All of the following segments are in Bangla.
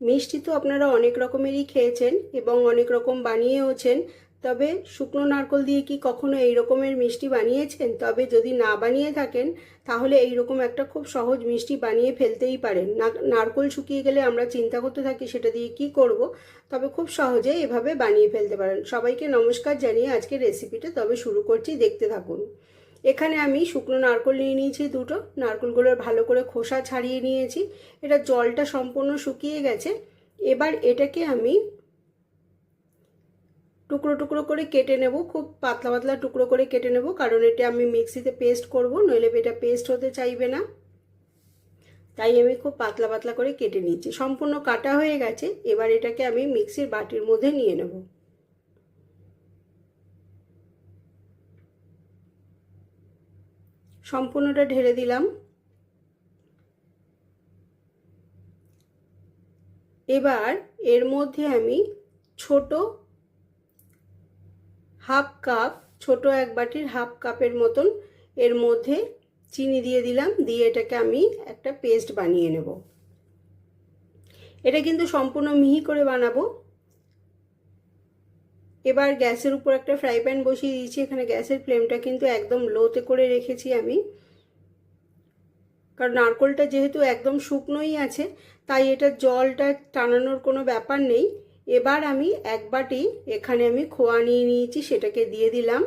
মিষ্টি তো আপনারা অনেক রকমেরই খেয়েছেন এবং অনেক রকম বানিয়েওছেন, তবে শুকনো নারকল দিয়ে কি কখনো এই রকমের মিষ্টি বানিয়েছেন? তবে যদি না বানিয়ে থাকেন, তাহলে এই রকম একটা খুব সহজ মিষ্টি বানিয়ে ফেলতেই পারেন। নারকল শুকিয়ে গেলে আমরা চিন্তা করতে থাকি সেটা দিয়ে কি করব, তবে খুব সহজে এভাবে বানিয়ে ফেলতে পারেন। সবাইকে নমস্কার জানিয়ে আজকের রেসিপিটা তবে শুরু করছি। দেখতে থাকুন। এখানে আমি শুকনো নারকল নিয়ে নিয়েছি দুটো। নারকলগুলোর ভালো করে খোসা ছাড়িয়ে নিয়েছি। এটা জলটা সম্পূর্ণ শুকিয়ে গেছে। এবার এটাকে আমি টুকরো টুকরো করে কেটে নেব। খুব পাতলা পাতলা টুকরো করে কেটে নেব, কারণ এটা আমি মিক্সিতে পেস্ট করব, নইলে এটা পেস্ট হতে চাইবে না। তাই আমি খুব পাতলা পাতলা করে কেটে নিচ্ছি সম্পূর্ণ কাটা হয়ে গেছে। এবার এটাকে আমি মিক্সির বাটির মধ্যে নিয়ে নেব। সম্পূর্ণটা ঢেলে দিলাম। এবার এর মধ্যে আমি ছোট হাফ কাপ, ছোট এক বাটির হাফ কাপের মতন এর মধ্যে চিনি দিয়ে দিলাম, দিয়ে এটাকে আমি একটা পেস্ট বানিয়ে নেব। এটা কিন্তু সম্পূর্ণ মিহি করে বানাবো। এবার গ্যাসের উপর একটা ফ্রাই প্যান বসিয়ে দিয়েছি। এখানে গ্যাসের ফ্লেমটা কিন্তু একদম লোতে করে রেখেছি আমি। কারণ নারকলটা যেহেতু একদম শুকনোই আছে, তাই এটা জলটা টানানোর কোনো ব্যাপার নেই। এবার আমি এক বাটি এখানে আমি খোয়া নিয়ে নিয়েছি, সেটাকে দিয়ে দিলাম।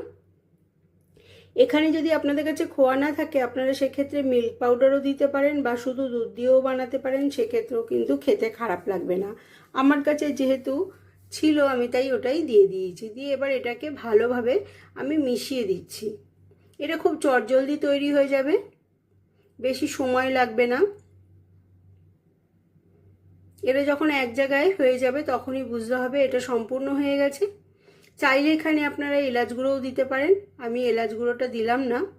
এখানে যদি আপনাদের কাছে খোয়া না থাকে, আপনারা সেক্ষেত্রে মিল্ক পাউডারও দিতে পারেন বা শুধু দুধ দিয়েও বানাতে পারেন, সেক্ষেত্রেও কিন্তু খেতে খারাপ লাগবে না। আমার কাছে যেহেতু ছিল, আমি তাই ওটাই দিয়ে দিয়েছি। দিয়ে এবার এটাকে ভালোভাবে আমি মিশিয়ে দিচ্ছি। এটা খুব চটজলদি তৈরি হয়ে যাবে। বেশি সময় লাগবে না। এটা যখন এক জায়গায় হয়ে যাবে, তখনই বুঝতে হবে এটা সম্পূর্ণ হয়ে গেছে। চাইলে এখানে আপনারা এলাচ গুঁড়োও দিতে পারেন। আমি এলাচ গুঁড়োটা দিলাম না।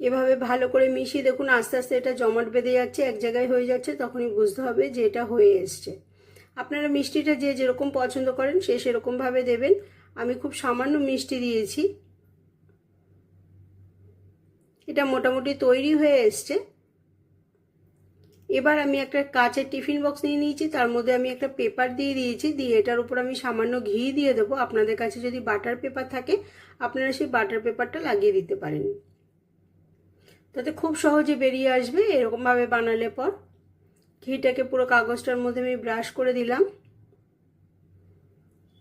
এভাবে ভালো করে মিশিয়ে দেখুন, আস্তে আস্তে এটা জমাট বেঁধে যাচ্ছে, এক জায়গায় হয়ে যাচ্ছে, তখনই বুঝতে হবে যে এটা হয়ে এসছে। আপনারা মিষ্টিটা যে যেরকম পছন্দ করেন, সে সেরকমভাবে দেবেন। আমি খুব সামান্য মিষ্টি দিয়েছি। এটা মোটামুটি তৈরি হয়ে এসছে। এবার আমি একটা কাঁচের টিফিন বক্স নিয়ে নিয়েছি, তার মধ্যে আমি একটা পেপার দিয়ে দিয়েছি, দিয়ে এটার উপর আমি সামান্য ঘি দিয়ে দেবো। আপনাদের কাছে যদি বাটার পেপার থাকে, আপনারা সেই বাটার পেপারটা লাগিয়ে দিতে পারেন। তাতে খুব সহজে বেরিয়ে আসবে, এরকমভাবে বানালে পর। ঘিটাকে পুরো কাগজটার মধ্যে আমি ব্রাশ করে দিলাম।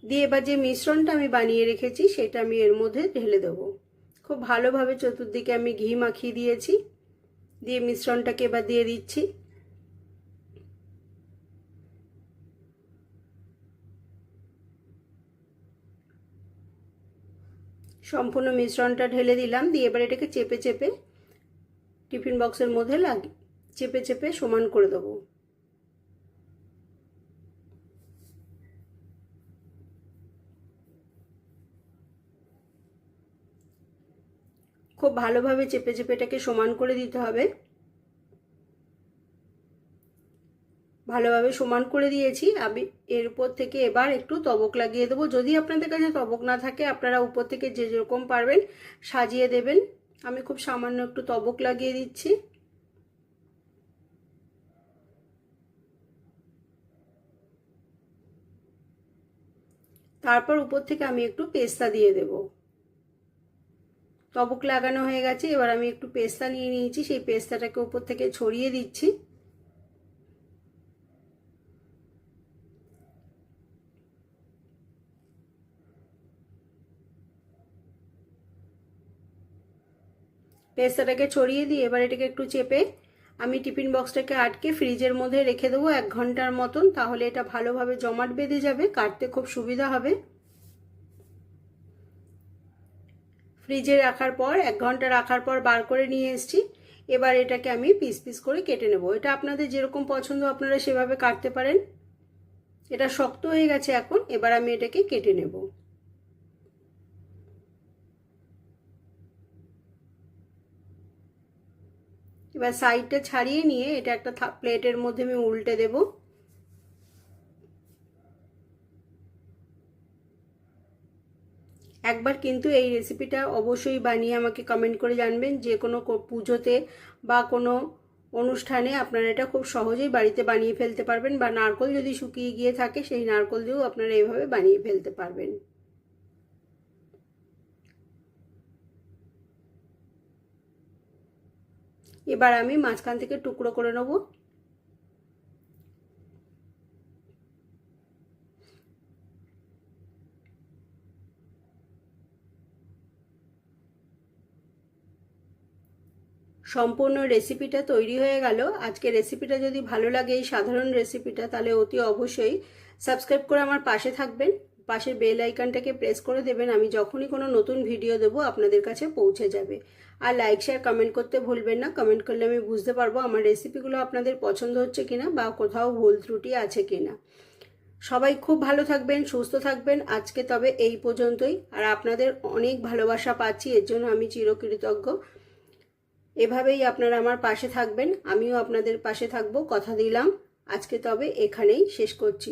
দিয়ে এবার যে মিশ্রণটা আমি বানিয়ে রেখেছি, সেটা আমি এর মধ্যে ঢেলে দেবো। খুব ভালোভাবে চতুর্দিকে আমি ঘি মাখিয়ে দিয়েছি। দিয়ে মিশ্রণটাকে এবার দিয়ে দিচ্ছি। সম্পূর্ণ মিশ্রণটা ঢেলে দিলাম, দিয়ে এবার এটাকে চেপে চেপে টিফিন বক্সের মধ্যে লাগি, চেপে চেপে সমান করে দেবো। খুব ভালোভাবে চেপে চেপে এটাকে সমান করে দিতে হবে। ভালোভাবে সমান করে দিয়েছি। আমি এর উপর থেকে এবার একটু তবক লাগিয়ে দেবো। যদি আপনাদের কাছে তবক না থাকে, আপনারা উপর থেকে যে যেরকম পারবেন সাজিয়ে দেবেন। আমি খুব সামান্য একটু তবক লাগিয়ে দিচ্ছি। তারপর উপর থেকে আমি একটু পেস্তা দিয়ে দেব। তবক লাগানো হয়ে গেছে, এবার আমি একটু পেস্তা নিয়ে নিয়েছি, সেই পেস্তাটাকে উপর থেকে ছড়িয়ে দিচ্ছি। পেস্তাটাকে ছড়িয়ে দিয়ে এবার এটাকে একটু চেপে আমি টিফিন বক্সটাকে আটকে ফ্রিজের মধ্যে রেখে দেবো এক ঘণ্টার মতন, তাহলে এটা ভালোভাবে জমাট বেঁধে যাবে, কাটতে খুব সুবিধা হবে। ফ্রিজে রাখার পর, এক ঘণ্টা রাখার পর বার করে নিয়ে এসেছি। এবার এটাকে আমি পিস পিস করে কেটে নেব। এটা আপনাদের যেরকম পছন্দ আপনারা সেভাবে কাটতে পারেন। এটা শক্ত হয়ে গেছে এখন, এবার আমি এটাকে কেটে নেব। এবার সাইডটা ছাড়িয়ে নিয়ে এটা একটা প্লেটের মধ্যে আমি উল্টে দেব। একবার কিন্তু এই রেসিপিটা অবশ্যই বানিয়ে আমাকে কমেন্ট করে জানবেন। যে কোনো পুজোতে বা কোনো অনুষ্ঠানে আপনারা এটা খুব সহজেই বাড়িতে বানিয়ে ফেলতে পারবেন বা নারকল যদি শুকিয়ে গিয়ে থাকে, সেই নারকল দিয়েও আপনারা এইভাবে বানিয়ে ফেলতে পারবেন। এবার আমি মাঝখান থেকে টুকরো করে নেব। সম্পূর্ণ রেসিপিটা তৈরি হয়ে গেল। আজকে রেসিপিটা যদি ভালো লাগে, এই সাধারণ রেসিপিটা, তাহলে অতি অবশ্যই সাবস্ক্রাইব করে আমার পাশে থাকবেন। পাশের বেল আইকনটাকে প্রেস করে দেবেন, আমি যখনই কোনো নতুন ভিডিও দেবো, আপনাদের কাছে পৌঁছে যাবে। আর লাইক শেয়ার কমেন্ট করতে ভুলবেন না। কমেন্ট করলে আমি বুঝতে পারব আমার রেসিপিগুলো আপনাদের পছন্দ হচ্ছে কিনা বা কোথাও ভুল ত্রুটি আছে কিনা। সবাই খুব ভালো থাকবেন, সুস্থ থাকবেন। আজকে তবে এই পর্যন্তই। আর আপনাদের অনেক ভালোবাসা পাচ্ছি, এর জন্য আমি চিরকৃতজ্ঞ। এভাবেই আপনারা আমার পাশে থাকবেন, আমিও আপনাদের পাশে থাকব। কথা দিলাম। আজকে তবে এখানেই শেষ করছি।